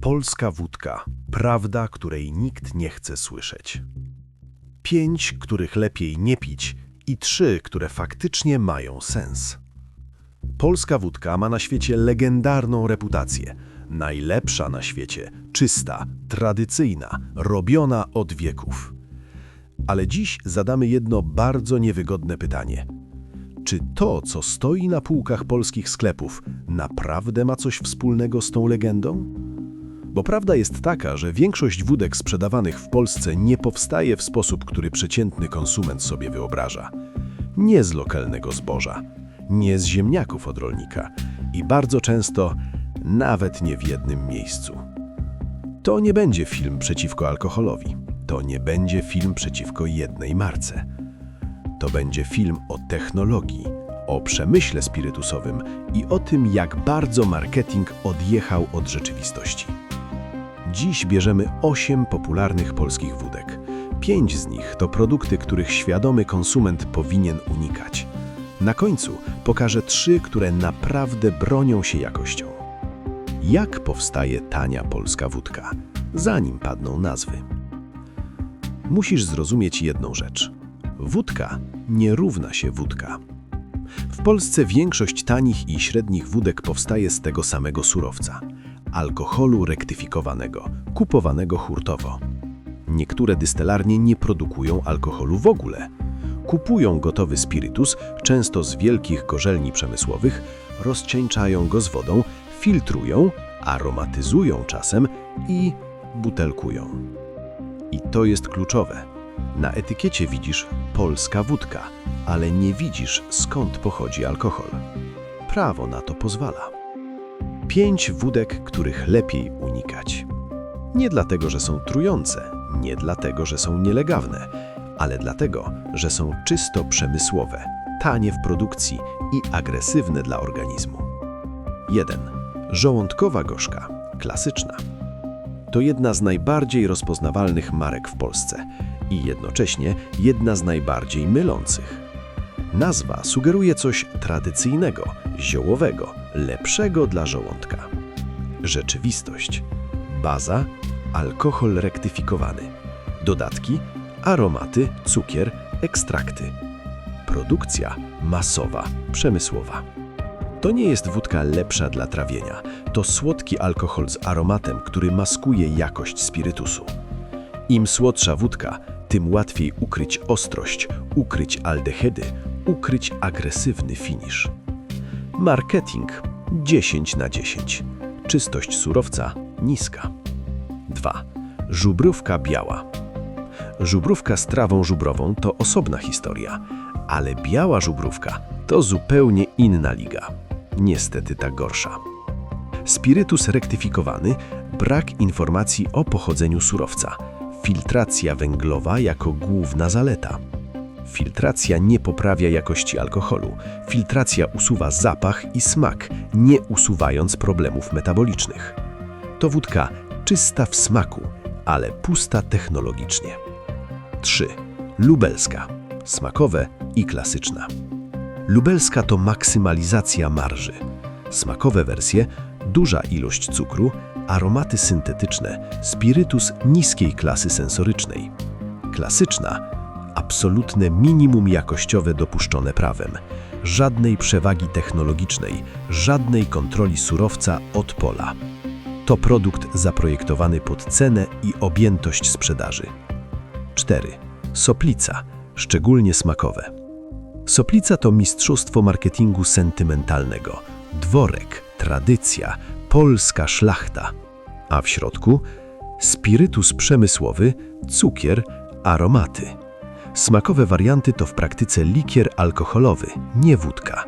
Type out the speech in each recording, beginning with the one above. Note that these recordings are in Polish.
Polska wódka. Prawda, której nikt nie chce słyszeć. Pięć, których lepiej nie pić i trzy, które faktycznie mają sens. Polska wódka ma na świecie legendarną reputację. Najlepsza na świecie, czysta, tradycyjna, robiona od wieków. Ale dziś zadamy jedno bardzo niewygodne pytanie. Czy to, co stoi na półkach polskich sklepów, naprawdę ma coś wspólnego z tą legendą? Bo prawda jest taka, że większość wódek sprzedawanych w Polsce nie powstaje w sposób, który przeciętny konsument sobie wyobraża. Nie z lokalnego zboża, nie z ziemniaków od rolnika i bardzo często nawet nie w jednym miejscu. To nie będzie film przeciwko alkoholowi. To nie będzie film przeciwko jednej marce. To będzie film o technologii, o przemyśle spirytusowym i o tym, jak bardzo marketing odjechał od rzeczywistości. Dziś bierzemy 8 popularnych polskich wódek. Pięć z nich to produkty, których świadomy konsument powinien unikać. Na końcu pokażę trzy, które naprawdę bronią się jakością. Jak powstaje tania polska wódka, zanim padną nazwy? Musisz zrozumieć jedną rzecz. Wódka nie równa się wódka. W Polsce większość tanich i średnich wódek powstaje z tego samego surowca alkoholu rektyfikowanego, kupowanego hurtowo. Niektóre dystelarnie nie produkują alkoholu w ogóle. Kupują gotowy spirytus, często z wielkich gorzelni przemysłowych, rozcieńczają go z wodą, filtrują, aromatyzują czasem i butelkują. I to jest kluczowe. Na etykiecie widzisz polska wódka, ale nie widzisz skąd pochodzi alkohol. Prawo na to pozwala. Pięć wódek, których lepiej unikać. Nie dlatego, że są trujące, nie dlatego, że są nielegalne, ale dlatego, że są czysto przemysłowe, tanie w produkcji i agresywne dla organizmu. 1. Żołądkowa gorzka, klasyczna. To jedna z najbardziej rozpoznawalnych marek w Polsce i jednocześnie jedna z najbardziej mylących. Nazwa sugeruje coś tradycyjnego, ziołowego, lepszego dla żołądka. Rzeczywistość. Baza alkohol rektyfikowany. Dodatki aromaty, cukier, ekstrakty. Produkcja masowa, przemysłowa. To nie jest wódka lepsza dla trawienia. To słodki alkohol z aromatem, który maskuje jakość spirytusu. Im słodsza wódka, tym łatwiej ukryć ostrość, ukryć aldehydy, ukryć agresywny finisz. Marketing 10 na 10. Czystość surowca niska. 2. Żubrówka biała. Żubrówka z trawą żubrową to osobna historia, ale biała żubrówka to zupełnie inna liga. Niestety ta gorsza. Spirytus rektyfikowany, brak informacji o pochodzeniu surowca, filtracja węglowa jako główna zaleta. Filtracja nie poprawia jakości alkoholu. Filtracja usuwa zapach i smak, nie usuwając problemów metabolicznych. To wódka czysta w smaku, ale pusta technologicznie. 3. Lubelska. Smakowe i klasyczna. Lubelska to maksymalizacja marży. Smakowe wersje, duża ilość cukru, aromaty syntetyczne, spirytus niskiej klasy sensorycznej. Klasyczna absolutne minimum jakościowe dopuszczone prawem. Żadnej przewagi technologicznej, żadnej kontroli surowca od pola. To produkt zaprojektowany pod cenę i objętość sprzedaży. 4. Soplica, szczególnie smakowe. Soplica to mistrzostwo marketingu sentymentalnego. Dworek, tradycja, polska szlachta. A w środku spirytus przemysłowy, cukier, aromaty. Smakowe warianty to w praktyce likier alkoholowy, nie wódka.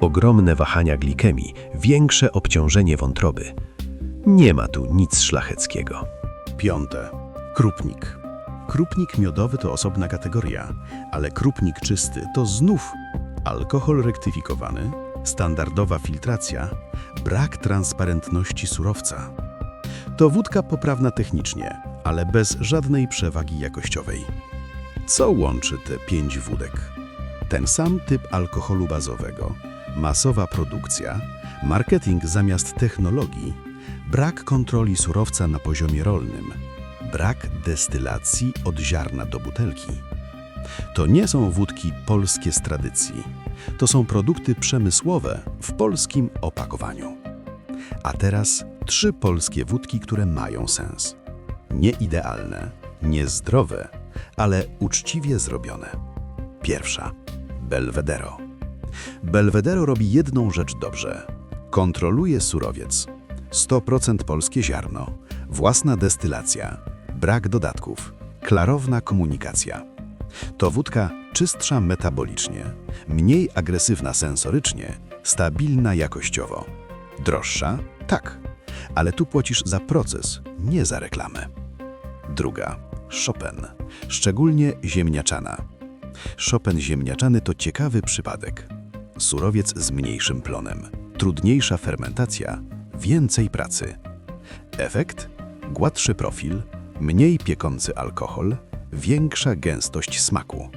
Ogromne wahania glikemii, większe obciążenie wątroby. Nie ma tu nic szlacheckiego. Piąte. Krupnik. Krupnik miodowy to osobna kategoria, ale krupnik czysty to znów alkohol rektyfikowany, standardowa filtracja, brak transparentności surowca. To wódka poprawna technicznie, ale bez żadnej przewagi jakościowej. Co łączy te pięć wódek? Ten sam typ alkoholu bazowego, masowa produkcja, marketing zamiast technologii, brak kontroli surowca na poziomie rolnym, brak destylacji od ziarna do butelki. To nie są wódki polskie z tradycji. To są produkty przemysłowe w polskim opakowaniu. A teraz trzy polskie wódki, które mają sens. Nie idealne, nie zdrowe, ale uczciwie zrobione. Pierwsza. Belvedero. Belvedero robi jedną rzecz dobrze. Kontroluje surowiec. 100% polskie ziarno, własna destylacja, brak dodatków, klarowna komunikacja. To wódka czystsza metabolicznie, mniej agresywna sensorycznie, stabilna jakościowo. Droższa? Tak, ale tu płacisz za proces, nie za reklamę. Druga. Chopin, szczególnie ziemniaczana. Chopin ziemniaczany to ciekawy przypadek. Surowiec z mniejszym plonem, trudniejsza fermentacja, więcej pracy. Efekt? Gładszy profil, mniej piekący alkohol, większa gęstość smaku.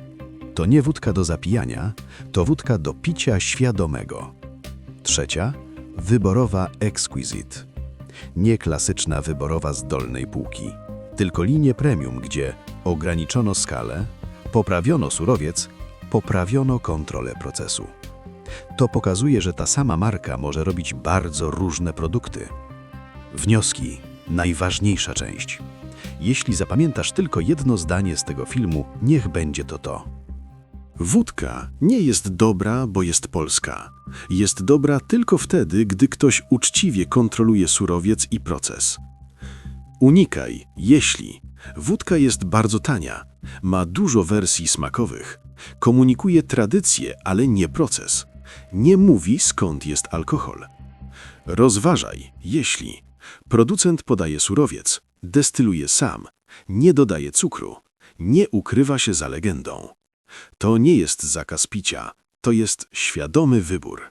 To nie wódka do zapijania, to wódka do picia świadomego. Trzecia, wyborowa Exquisite. Nie klasyczna wyborowa z dolnej półki, tylko linie premium, gdzie ograniczono skalę, poprawiono surowiec, poprawiono kontrolę procesu. To pokazuje, że ta sama marka może robić bardzo różne produkty. Wnioski najważniejsza część. Jeśli zapamiętasz tylko jedno zdanie z tego filmu, niech będzie to to. Wódka nie jest dobra, bo jest polska. Jest dobra tylko wtedy, gdy ktoś uczciwie kontroluje surowiec i proces. Unikaj, jeśli. Wódka jest bardzo tania, ma dużo wersji smakowych, komunikuje tradycję, ale nie proces. Nie mówi skąd jest alkohol. Rozważaj, jeśli. Producent podaje surowiec, destyluje sam, nie dodaje cukru, nie ukrywa się za legendą. To nie jest zakaz picia, to jest świadomy wybór.